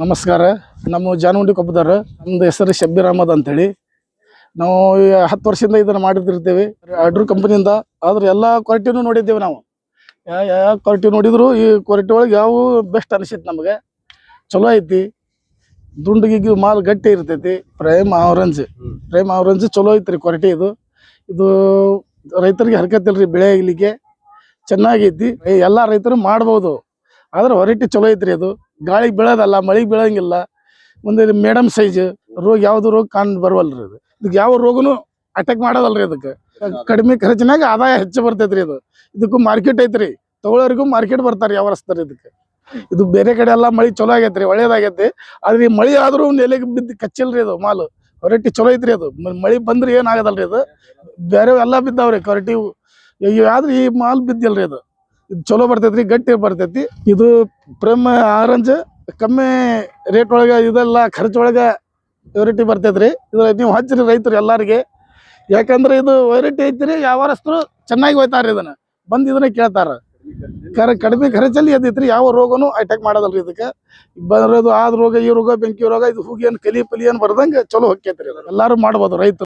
ನಮಸ್ಕಾರ. ನಮ್ಮ ಜಾನುಂಡಿ ಕೊಪ್ಪದಾರ ನಮ್ದು ಹೆಸರು ಶಬ್ಬೀರ್ ಅಹಮದ್ ಅಂತೇಳಿ. ನಾವು ಹತ್ತು ವರ್ಷದಿಂದ ಇದನ್ನು ಮಾಡಿದಿರ್ತೇವೆ ಅಡ್ರು ಕಂಪನಿಯಿಂದ, ಆದ್ರೆ ಎಲ್ಲ ಕ್ವಾಲಿಟಿನೂ ನೋಡಿದ್ದೇವೆ ನಾವು. ಯಾವ ಕ್ವಾಲಿಟಿ ನೋಡಿದ್ರು ಈ ಕ್ವಾಲಿಟಿ ಒಳಗೆ ಯಾವ ಬೆಸ್ಟ್ ಅನಿಸಿತ್ತು ನಮಗೆ. ಚಲೋ ಐತಿ. ದುಂಡಿಗೆ ಮಾಲ್ ಗಟ್ಟಿ ಇರ್ತೈತಿ. ಪ್ರೈಮ್ ಆರೆಂಜ್ ಪ್ರೈಮ್ ಆರೆಂಜ್ ಚಲೋ ಐತ್ರಿ ಕ್ವಾಲಿಟಿ ಇದು. ಇದು ರೈತರಿಗೆ ಹರ್ಕತ್ತಿಲ್ರಿ ಬೆಳೆ ಇಲ್ಲಿಗೆ. ಚೆನ್ನಾಗೈತಿ. ಎಲ್ಲ ರೈತರು ಮಾಡ್ಬೋದು. ಆದ್ರೆ ಹೊರಟಿ ಚಲೋ ಐತ್ರಿ ಅದು. ಗಾಳಿಗೆ ಬೀಳೋದಲ್ಲ, ಮಳೆಗೆ ಬೀಳಂಗಿಲ್ಲ. ಒಂದು ಮೇಡಮ್ ಸೈಜ್, ರೋಗ ಯಾವುದು ರೋಗ ಕಾಣ್ ಬರವಲ್ರಿ ಇದು ಇದಕ್ಕೆ ಯಾವ ರೋಗನು ಅಟ್ಯಾಕ್ ಮಾಡೋದಲ್ರಿ ಇದಕ್ಕೆ. ಕಡಿಮೆ ಖರ್ಚಿನಾಗ ಆದಾಯ ಹೆಚ್ಚು ಬರ್ತೈತ್ರಿ ಇದು. ಇದಕ್ಕೂ ಮಾರ್ಕೆಟ್ ಐತ್ರಿ. ತಗೊಳ್ಳೋರಿಗೂ ಮಾರ್ಕೆಟ್ ಬರ್ತಾರೆ ಯಾವ ರಸ್ತಾರೆ ಇದಕ್ಕೆ. ಇದು ಬೇರೆ ಕಡೆ ಎಲ್ಲ ಮಳಿ ಚಲೋ ಆಗೈತ್ರಿ ಒಳ್ಳೇದಾಗೈತಿ ಆದ್ರೆ ಮಳಿ ಆದ್ರೂ ನೆಲೆಗೆ ಬಿದ್ದು ಕಚ್ಚಿಲ್ರಿ ಅದು ಮಾಲು. ಕೊರಟಿ ಚಲೋ ಐತ್ರಿ ಅದು. ಮಳೆ ಮಳಿ ಬಂದ್ರೆ ಏನಾಗದಲ್ರಿ ಇದು ಬೇರೆ ಎಲ್ಲ ಬಿದ್ದಾವ್ರಿ ಕೊರಟಿ. ಆದ್ರೆ ಈ ಮಾಲ್ ಬಿದ್ದಿಲ್ರಿ ಇದು ಚಲೋ ಬರ್ತೈತ್ರಿ, ಗಟ್ಟಿ ಬರ್ತೈತಿ. ಇದು ಪ್ರೇಮ ಆರೆಂಜ್ ಕಮ್ಮಿ ರೇಟ್ ಒಳಗ ಇದೆಲ್ಲ ಖರ್ಚು ಒಳಗ ವೆರೈಟಿ ಬರ್ತೈತ್ರಿ. ಇದು ನೀವು ಹಚ್ಚಿರಿ ರೈತರು ಎಲ್ಲರಿಗೆ. ಯಾಕಂದ್ರೆ ಇದು ವೆರೈಟಿ ಐತ್ರಿ ವ್ಯಾಪಾರಸ್ಥರು ಚೆನ್ನಾಗಿ ಹೋಯ್ತಾರ ಇದನ್ನ. ಬಂದ್ ಇದನ್ನ ಕೇಳ್ತಾರ. ಕರ, ಕಡಿಮೆ ಖರ್ಚಲ್ಲಿ ಎದ್ದೈತ್ರಿ, ಯಾವ ರೋಗನು ಅಟ್ಯಾಕ್ ಮಾಡೋದಲ್ರಿ ಇದಕ್ಕೆ. ಬರೋದು ಆದ ರೋಗ, ಈ ರೋಗ, ಬೆಂಕಿ ರೋಗ, ಇದು ಹೂಗೇನ್ ಕಲಿ, ಪಲಿ ಏನ್ ಬರ್ದಂಗ ಚಲೋ ಹೊಕ್ಕೈತ್ರಿ ಎಲ್ಲಾರು ಮಾಡ್ಬೋದು ರೈತರು.